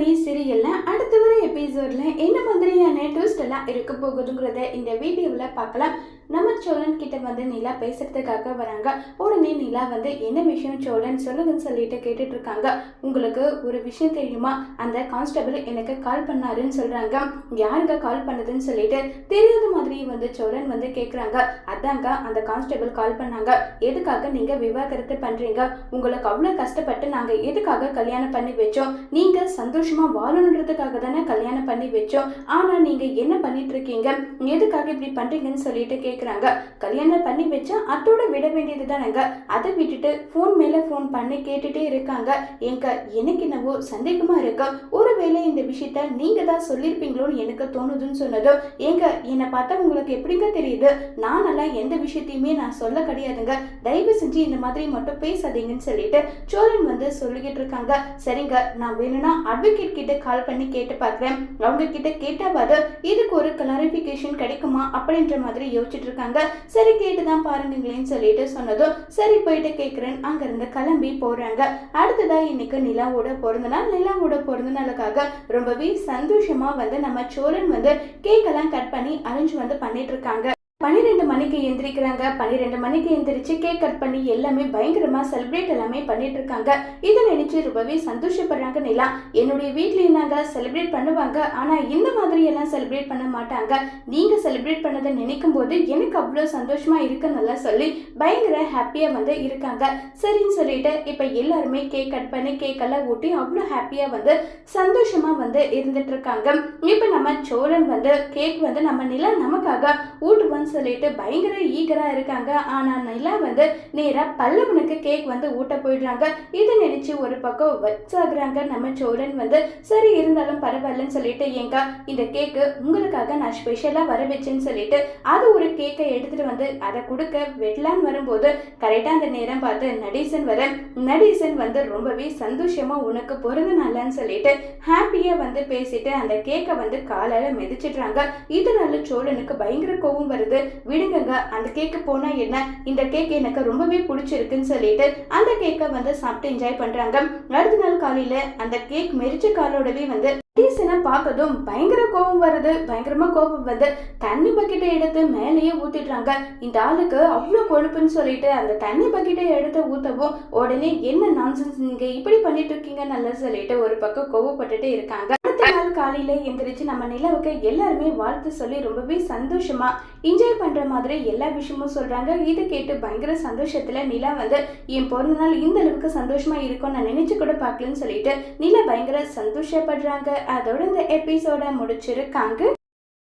எல்லாமே சீரியல்ல அடுத்து வர எபிசோடில் என்ன மாதிரியான ட்விஸ்ட் எல்லாம் இருக்க போகுதுங்கிறத இந்த வீடியோவில் பார்க்கலாம். நம்ம சோழன் கிட்ட வந்து நிலா பேசுறதுக்காக வராங்க. உடனே நிலா வந்து என்ன விஷயம் சோழன்? சொல்லுங்கன்னு சொல்லிட்டு கேட்டுட்டு இருக்காங்க உங்களுக்கு ஒரு விஷயம் தெரியுமா? அந்த கான்ஸ்டபிள் எனக்கு கால் பண்ணாருன்னு சொல்றாங்க. யாருங்க கால் பண்ணதுன்னு சொல்லிட்டு தெரியாத மாதிரி வந்து சோழன் வந்து கேட்குறாங்க அதாங்க அந்த கான்ஸ்டபிள் கால் பண்ணாங்க. எதுக்காக நீங்க விவாகரத்து பண்றீங்க? உங்களுக்கு அவ்வளோ கஷ்டப்பட்டு நாங்கள் எதுக்காக கல்யாணம் பண்ணி வச்சோம்? நீங்க சந்தோஷம் வாழணுன்றதுக்காக தானே கல்யாணம் பண்ணி வச்சோம். ஆனா நீங்க என்ன பண்ணிட்டு இருக்கீங்க எதுக்காக இப்படி பண்றீங்கன்னு சொல்லிட்டு கேக்குறாங்க. கல்யாணம் பண்ணி வச்சா அத்தோட விட வேண்டியது தானேங்க. அதை விட்டுட்டு ஃபோன் மேல ஃபோன் பண்ணி கேட்டுட்டே இருக்காங்க. எங்க எனக்கு என்னவோ சந்தேகமா இருக்கு. ஒருவேளை இந்த விஷயத்த நீங்க தான் சொல்லியிருப்பீங்களோன்னு எனக்கு தோணுதுன்னு சொன்னதும் ஏங்க என்னை பார்த்தா உங்களுக்கு எப்படிங்க தெரியுது? நானெல்லாம் எந்த விஷயத்தையுமே நான் சொல்ல கிடையாதுங்க. தயவு செஞ்சு இந்த மாதிரி மட்டும் பேசாதீங்கன்னு சொல்லிட்டு சோழன் வந்து சொல்லிக்கிட்டு இருக்காங்க. சரிங்க நான் வேணும்னா அட்வொகேட் கிட்ட கால் பண்ணி கேட்டு பார்க்குறேன் அவங்க கிட்ட கேட்டாவது இதுக்கு ஒரு கிளாரிஃபிகேஷன் கிடைக்குமா அப்படின்ற மாதிரி யோசிச்சுட்டு இருக்காங்க. சரி கேட்டு தான் பாருங்களேன்னு சொல்லிட்டு சொன்னதும் சரி போயிட்டு கேட்குறேன் அங்கிருந்து கிளம்பி போறாங்க. அடுத்ததா இன்னைக்கு நிலாவோட பிறந்த நாள். நிலாவோட பிறந்த நாளுக்காக ரொம்பவே சந்தோஷமா வந்து நம்ம சோழன் வந்து கேக்கெல்லாம் கட் பண்ணி அரேஞ்ச் வந்து பண்ணிட்டு இருக்காங்க. பன்னிரெண்டு மணிக்கு எந்திரிக்கிறாங்க. பன்னிரெண்டு மணிக்கு எந்திரிச்சு கேக் கட் பண்ணி எல்லாமே பயங்கரமா செலிப்ரேட் எல்லாமே பண்ணிட்டு இருக்காங்க. இதை நினைச்சு ரொம்பவே சந்தோஷப்படுறாங்க நிலா. என்னுடைய வீட்லயும் நாங்க செலிப்ரேட் பண்ணுவாங்க? ஆனா இந்த மாதிரி எல்லாம் செலிப்ரேட் பண்ண மாட்டாங்க. நீங்க செலிப்ரேட் பண்ணதை நினைக்கும் போது எனக்கு அவ்வளோ சந்தோஷமா இருக்குன்னு சொல்லி பயங்கர ஹாப்பியா வந்து இருக்காங்க. சரின்னு சொல்லிட்டு இப்ப எல்லாருமே கேக் கட் பண்ணி கேக் எல்லாம் ஊட்டி அவ்வளோ ஹாப்பியா வந்து சந்தோஷமா வந்து இருந்துட்டு இருக்காங்க. இப்ப நம்ம சோழன் வந்து கேக் வந்து நம்ம நிலா நமக்காக சொல்லிட்டு பயங்கர ஈகராக இருக்காங்க. ஆனா நிலா வந்து நேராக பல்லவனுக்கு கேக் வந்து ஊட்ட போயிடுறாங்க. இதை நினைச்சு ஒரு பக்கம் வெக்ஸ் ஆகுறாங்க நம்ம சோழன் வந்து சரி இருந்தாலும் பரவாயில்லன்னு சொல்லிட்டு ஏங்க இந்த கேக்கு உங்களுக்காக நான் ஸ்பெஷலாக வர வச்சேன்னு சொல்லிட்டு அது ஒரு கேக்கை எடுத்துட்டு வந்து அதை கொடுக்க வெட்டலான்னு வரும்போது கரெக்டாக அந்த நேரம் பார்த்து நடீசன் வர நடேசன் வந்து ரொம்பவே சந்தோஷமாக உனக்கு பிறந்த நாளான்னு சொல்லிட்டு ஹாப்பியாக வந்து பேசிட்டு அந்த கேக்கை வந்து காலால மிதிச்சிடுறாங்க. இதனால சோழனுக்கு பயங்கர கோவம் வருது. விடுங்கங்க அந்த கேக்கு போனா என்ன? இந்த கேக் எனக்கு ரொம்பவே பிடிச்சிருக்குன்னு சொல்லிட்டு அந்த கேக்கை வந்து சாப்பிட்டு என்ஜாய் பண்றாங்க. அடுத்த நாள் காலையில அந்த கேக் மெரிச்ச காலோடவே வந்து டீசனை பார்த்ததும் பயங்கர கோபம் வருது. பயங்கரமா கோபம் வந்து தண்ணி பக்கெட்டை எடுத்து மேலேயே ஊத்திடுறாங்க. இந்த ஆளுக்கு அவ்வளோ கொழுப்புன்னு சொல்லிட்டு அந்த தண்ணி பக்கெட்டை எடுத்து ஊத்தவும் உடனே என்ன நான்சன்ஸ் நீங்க இப்படி பண்ணிட்டு இருக்கீங்க நல்லா சொல்லிட்டு ஒரு பக்கம் கோவப்பட்டுட்டு இருக்காங்க. நாள் காலையில எந்திரிச்சு நம்ம நிலவுக்கு எல்லாருமே வாழ்த்து சொல்லி ரொம்பவே சந்தோஷமா என்ஜாய் பண்ற மாதிரி எல்லா விஷயமும் சொல்றாங்க. இதை கேட்டு பயங்கர சந்தோஷத்துல நிலா வந்து என் பிறந்த நாள் இந்த அளவுக்கு சந்தோஷமா இருக்கும் நான் நினைச்சு கூட பார்க்கலன்னு சொல்லிட்டு நிலா பயங்கர சந்தோஷப்படுறாங்க. அதோட இந்த எபிசோட முடிச்சிருக்காங்க.